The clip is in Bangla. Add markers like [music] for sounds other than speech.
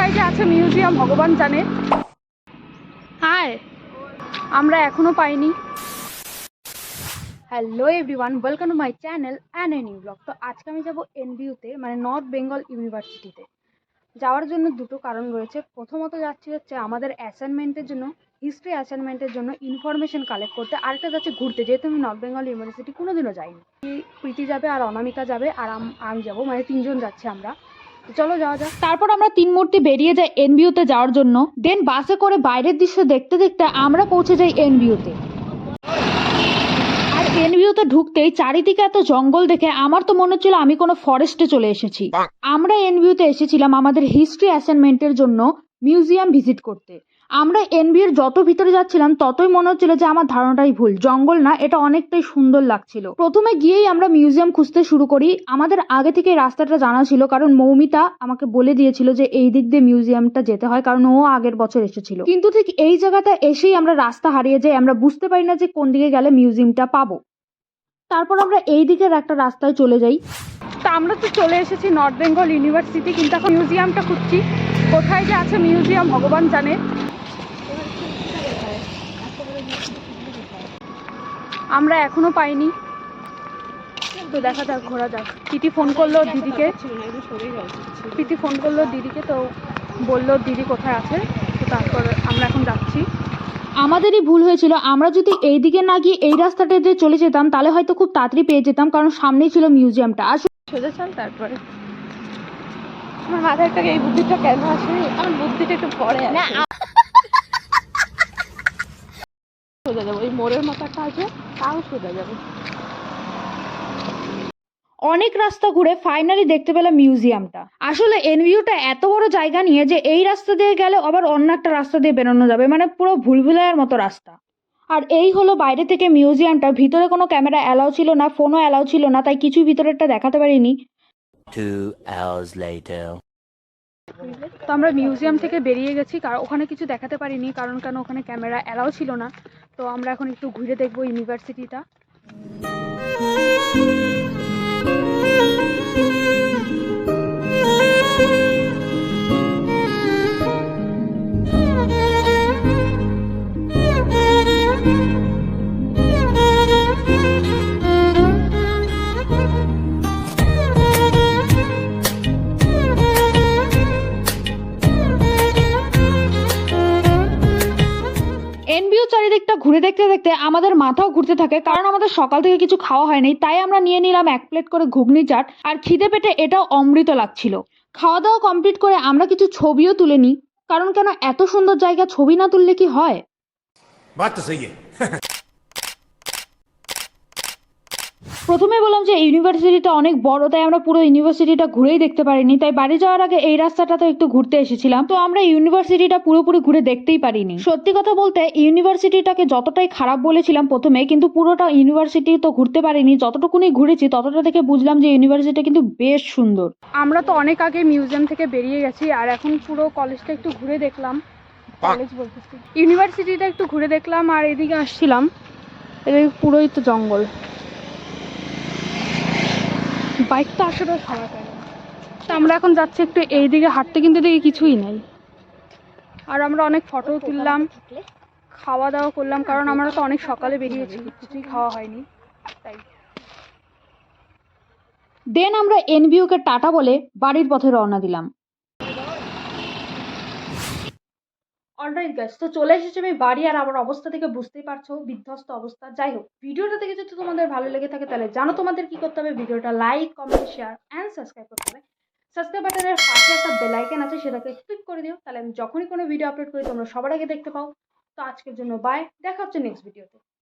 কোথায় যে আছে মিউজিয়াম ভগবান জানে। হাই আমরা এখনও পাইনি। Hello everyone welcome to my channel and a new vlog তো আজকে আমি যাব এনবিউতে মানে নর্থ বেঙ্গল ইউনিভার্সিটিতে যাওয়ার জন্য দুটো কারণ রয়েছে। প্রথমত যাচ্ছি হচ্ছে আমাদের অ্যাসাইনমেন্টের জন্য হিস্ট্রি অ্যাসাইনমেন্টের জন্য ইনফরমেশন কালেক্ট করতে। আরেকটা যাচ্ছে ঘুরতে যেহেতু আমি নর্থ বেঙ্গল ইউনিভার্সিটি কোনোদিনও যাইনি। প্রীতি যাবে আর অনামিকা যাবে আর আমি যাব মানে তিনজন যাচ্ছি আমরা। চলো যাওয়া যাক। তারপর আমরা তিন মূর্তি বেরিয়ে যাই এনবিউতে যাওয়ার জন্য। দেন বাসে করে বাইরের দৃশ্য দেখতে দেখতে আমরা পৌঁছে যাই এনবিউতে। আর এনবিউতে ঢুকতেই চারিদিকে এত জঙ্গল দেখে আমার তো মনে হচ্ছিল আমি কোনো ফরেস্টে চলে এসেছি। আমরা এনবিউতে এসেছিলাম আমাদের হিস্ট্রি অ্যাসাইনমেন্টের জন্য মিউজিয়াম ভিজিট করতে। আমরা এনবিউর যত ভিতরে যাচ্ছিলাম, ততই মনে হচ্ছিল যে আমার ধারণাটাই ভুল। জঙ্গল না, এটা অনেকটাই সুন্দর লাগছিল। প্রথমে গিয়েই আমরা মিউজিয়াম খুঁজতে শুরু করি। আমাদের আগে থেকে রাস্তাটা জানা ছিল, কারণ মৌমিতা আমাকে বলে দিয়েছিল যে এই দিক দিয়ে মিউজিয়ামটা যেতে হয়, কারণ ও আগের বছর এসেছিল। কিন্তু ঠিক এই জায়গাটা এসেই আমরা রাস্তা হারিয়ে যাই, আমরা বুঝতে পারি না যে কোন দিকে গেলে মিউজিয়ামটা পাবো। তারপর আমরা এই দিকের একটা রাস্তায় চলে যাই। তা আমরা তো চলে এসেছি নর্থ বেঙ্গল ইউনিভার্সিটি কিন্তু এখন মিউজিয়ামটা খুঁজছি। কোথায় যে আছে মিউজিয়াম ভগবান জানে। আমরা এখনও পাইনি। তো দেখা যাক ঘোরা যাক। প্রীতি ফোন করল দিদিকে। প্রীতি ফোন করল দিদিকে তো বলল দিদি কোথায় আছে? তো তারপর আমরা এখন যাচ্ছি। আমাদেরই ভুল হয়েছিল। আমরা যদি এই দিকে না গিয়ে এই রাস্তাটা দিয়ে চলে যেতাম তাহলে হয়তো খুব তাড়াতাড়ি পেয়ে যেতাম কারণ সামনেই ছিল মিউজিয়ামটা। আর সোজা চাল তারপরে। আমার মাথায় থেকে এই বুদ্ধিটা কেন আসেনি? আমার বুদ্ধিটা একটু পরে আছে সোজা যাব। ওই মোড়ের মতো একটা আছে তাও সোজা যাব। অনেক রাস্তা ঘুরে ফাইনালি দেখতে পেলাম মিউজিয়ামটা আসলে এনভিউটা এত বড় জায়গা নিয়ে যে এই রাস্তা দিয়ে গেলে আবার অন্য একটা রাস্তা দিয়ে বেরোনো যাবে মানে পুরো ভুলভুলাইয়ের মতো রাস্তা। আর এই হলো বাইরে থেকে মিউজিয়ামটা ভিতরে কোনো ক্যামেরা অ্যালাউ ছিল না ফোনও অ্যালাউ ছিল না তাই কিছু ভিতরেরটা দেখাতে পারিনি। Two hours later. তো আমরা মিউজিয়াম থেকে বেরিয়ে গেছি কারণ ওখানে কিছু দেখাতে পারিনি কারণ কেন ওখানে ক্যামেরা অ্যালাউ ছিল না। তো আমরা এখন একটু ঘুরে দেখব ইউনিভার্সিটিটা। এনবিও ঘুরে দেখতে দেখতে আমাদের মাথাও ঘুরতে থাকে, কারণ আমাদের সকাল থেকে কিছু খাওয়া হয়নি, তাই আমরা নিয়ে নিলাম এক প্লেট করে ঘুগনি চাট, আর খিদে পেটে এটাও অমৃত লাগছিল। খাওয়া দাওয়া কমপ্লিট করে আমরা কিছু ছবিও তুলে নিই, কারণ কেন এত সুন্দর জায়গা ছবি না তুললে কি হয়? [laughs] প্রথমে বললাম যে ইউনিভার্সিটিটা অনেক বড়, তাই আমরা পুরো ইউনিভার্সিটিটা ঘুরেই দেখতে পারিনি। তাই বাড়ি যাওয়ার আগে এই রাস্তাটা তো একটু ঘুরতে এসেছিলাম। তো আমরা ইউনিভার্সিটিটা পুরোপুরি ঘুরে দেখতেই পারিনি। সত্যি কথা বলতে ইউনিভার্সিটিটাকে যতটাই খারাপ বলেছিলাম প্রথমে, কিন্তু পুরোটা ইউনিভার্সিটি তো ঘুরতে পারিনি। যতটুকুনি ঘুরেছি, ততটা থেকে বুঝলাম যে ইউনিভার্সিটি কিন্তু বেশ সুন্দর। আমরা তো অনেক আগে মিউজিয়াম থেকে বেরিয়ে গেছি, আর এখন পুরো কলেজটা একটু ঘুরে দেখলাম। কলেজ ইউনিভার্সিটিটা একটু ঘুরে দেখলাম, আর এদিকে আসছিলাম। এদিকে পুরোই তো জঙ্গল। বাইকটা আসলে সবার। তো আমরা এখন যাচ্ছি একটু এই দিকে হাঁটতে, কিন্তু এদিকে কিছুই নেই। আর আমরা অনেক ফটো তুললাম খাওয়া দাওয়া করলাম, কারণ আমরা তো অনেক সকালে বেরিয়েছি, কিছুই খাওয়া হয়নি। তাই। দেন আমরা এনবিউকে টাটা বলে বাড়ির পথে রওনা দিলাম। অলরাইট গাইস তো চলে এসেছি আমি বাড়ি আর আমার অবস্থা থেকে বুঝতেই পারছ, বিধ্বস্ত অবস্থা। যাই হোক, ভিডিওটা থেকে যদি তোমাদের ভালো লেগে থাকে, তাহলে জানো তোমাদের কি করতে হবে? ভিডিওটা like comment share and subscribe করতে হবে। সাবস্ক্রাইব বাটনের পাশে একটা বেল আইকন আছে, সেটাকে ক্লিক করে দিও। তাহলে আমি যখনই কোনো ভিডিও আপলোড করি, তোমরা সবার আগে দেখতে পাও। তো আজকের জন্য বাই দেখা হচ্ছে নেক্সট ভিডিওতে